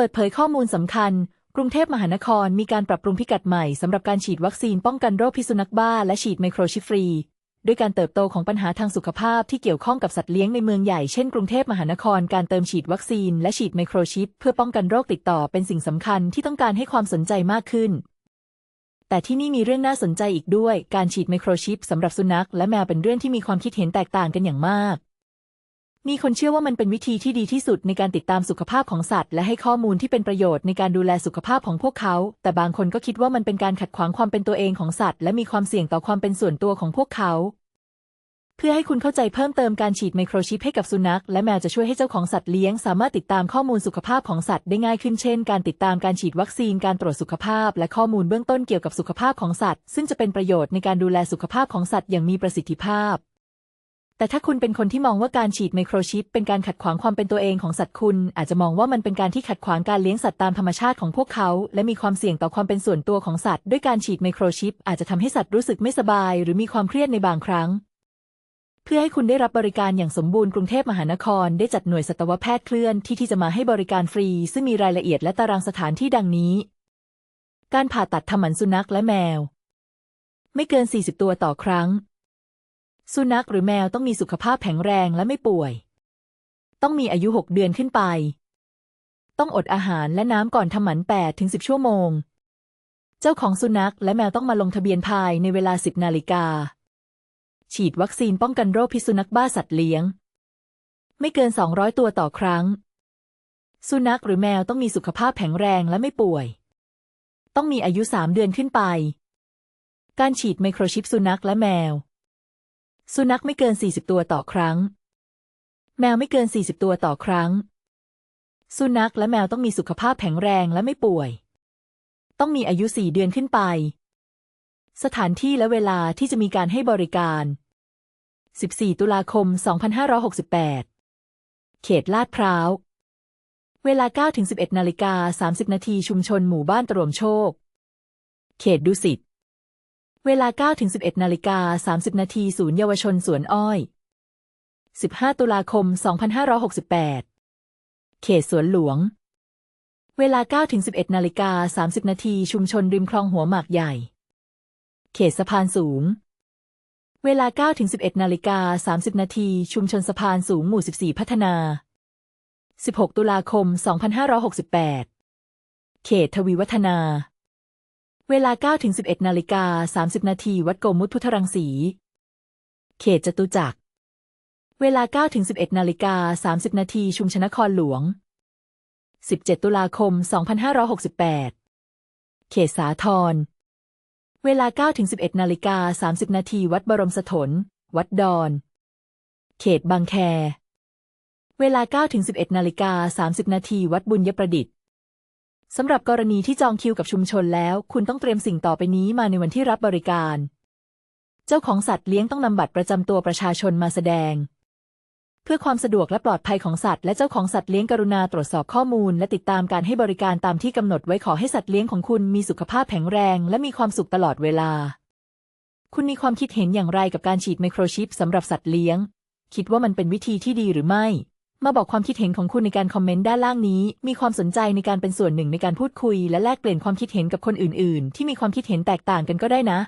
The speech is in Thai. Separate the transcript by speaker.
Speaker 1: เปิดเผยข้อมูลสำคัญ กรุงเทพมหานครมีการปรับปรุงพิกัดใหม่สำหรับการฉีดวัคซีนป้องกันโรคพิษสุนัขบ้าและฉีดไมโครชิปฟรีด้วยการเติบโตของปัญหาทางสุขภาพที่เกี่ยวข้องกับสัตว์เลี้ยงในเมืองใหญ่เช่นกรุงเทพมหานครการเติมฉีดวัคซีนและฉีดไมโครชิปเพื่อป้องกันโรคติดต่อเป็นสิ่งสำคัญที่ต้องการให้ความสนใจมากขึ้น แต่ที่นี่มีเรื่องน่าสนใจอีกด้วย การฉีดไมโครชิปสำหรับสุนัขและแมวเป็นเรื่องที่มีความคิดเห็นแตกต่างกันอย่างมาก มีคนเชื่อว่ามันเป็นวิธีที่ดีที่สุดในการติดตามสุขภาพของสัตว์ และให้ข้อมูลที่เป็นประโยชน์ในการดูแลสุขภาพของพวกเขา แต่บางคนก็คิดว่ามันเป็นการขัดขวางความเป็นตัวเองของสัตว์ และมีความเสี่ยงต่อความเป็นส่วนตัวของพวกเขา เพื่อให้คุณเข้าใจเพิ่มเติมการฉีดไมโครชิปให้กับสุนัข และแมวจะช่วยให้เจ้าของสัตว์เลี้ยง สามารถติดตามข้อมูลสุขภาพของสัตว์ได้ง่ายขึ้นเช่น การติดตามการฉีดวัคซีนการตรวจสุขภาพ และข้อมูลเบื้องต้นเกี่ยวกับสุขภาพของสัตว์ ซึ่งจะเป็นประโยชน์ในการดูแลสุขภาพของสัตว์อย่างมีประสิทธิภาพ แต่ถ้าคุณเป็นคนที่มองว่าการฉีดไมโครชิปเป็นการขัดขวางความเป็นตัวเองของสัตว์คุณ อาจจะมองว่ามันเป็นการที่ขัดขวางการเลี้ยงสัตว์ตามธรรมชาติของพวกเขา และมีความเสี่ยงต่อความเป็นส่วนตัวของสัตว์ด้วยการฉีดไมโครชิปอาจจะทำให้สัตว์รู้สึกไม่สบาย หรือมีความเครียดในบางครั้ง เพื่อให้คุณได้รับบริการอย่างสมบูรณ์กรุงเทพมหานคร ได้จัดหน่วยสัตวแพทย์เคลื่อนที่ที่จะมาให้บริการฟรี ซึ่งมีรายละเอียดและตารางสถานที่ดังนี้ การผ่าตัดทำหมันสุนัขและแมว ไม่เกิน 40 ตัวต่อครั้ง สุนัขหรือแมวต้องมีสุขภาพแข็งแรงและไม่ป่วย ต้องมีอายุ 6 เดือนขึ้นไป ต้องอดอาหารและน้ำก่อนทำหมัน8ถึง10 ชั่วโมง เจ้าของสุนัขและแมวต้องมาลงทะเบียนภายในเวลา 10 นาฬิกา ฉีดวัคซีนป้องกันโรคพิษสุนัขบ้าสัตว์เลี้ยง ไม่เกิน 200 ตัวต่อครั้ง สุนัขหรือแมวต้องมีสุขภาพแข็งแรงและไม่ป่วย ต้องมีอายุ 3 เดือนขึ้นไป การฉีดไมโครชิปสุนัขและแมว สุนัขไม่เกิน 40 ตัวต่อครั้ง แมวไม่เกิน 40 ตัวต่อครั้ง สุนัขและแมวต้องมีสุขภาพแข็งแรงและไม่ป่วย ต้องมีอายุ 4 เดือนขึ้นไป สถานที่และเวลาที่จะมีการให้บริการ 14 ตุลาคม 2568 เขตลาดพร้าว เวลา9-11นาฬิกา30 นาทีชุมชนหมู่บ้านตรวมโชค เขตดุสิต เวลา 9-11นาฬิกา30 นาทีศูนย์เยาวชนสวนอ้อย 15 ตุลาคม 2568 เขตสวนหลวง เวลา 9-11นาฬิกา30 นาทีชุมชนริมคลองหัวหมากใหญ่ เขตสะพานสูง เวลา 9-11นาฬิกา30 นาทีชุมชนสะพานสูงหมู่ 14 พัฒนา 16 ตุลาคม 2568 เขตทวีวัฒนา เวลา9-11นาฬิกา30 นาที วัดโกมุตพุทธรังสี เขตจตุจักร เวลา9-11นาฬิกา30 นาที ชุมชนครหลวง 17 ตุลาคม 2568 เขตสาทร เวลา9-11นาฬิกา30 นาที วัดบรมสถน วัดดอน เขตบางแค เวลา9-11นาฬิกา30 นาที วัดบุญยประดิษฐ์ สำหรับกรณีที่จองคิวกับชุมชนแล้ว คุณต้องเตรียมสิ่งต่อไปนี้มาในวันที่รับบริการ เจ้าของสัตว์เลี้ยงต้องนำบัตรประจำตัวประชาชนมาแสดง เพื่อความสะดวกและปลอดภัยของสัตว์และเจ้าของสัตว์เลี้ยงกรุณาตรวจสอบข้อมูล และติดตามการให้บริการตามที่กำหนดไว้ขอให้สัตว์เลี้ยงของคุณมีสุขภาพแข็งแรง และมีความสุขตลอดเวลา คุณมีความคิดเห็นอย่างไรกับการฉีดไมโครชิปสำหรับสัตว์เลี้ยง คิดว่ามันเป็นวิธีที่ดีหรือไม่ มาบอกความคิดเห็นของคุณในการคอมเมนต์ด้านล่างนี้ มีความสนใจในการเป็นส่วนหนึ่งในการพูดคุย และแลกเปลี่ยนความคิดเห็นกับคนอื่น ๆ ที่มีความคิดเห็นแตกต่างกันก็ได้นะ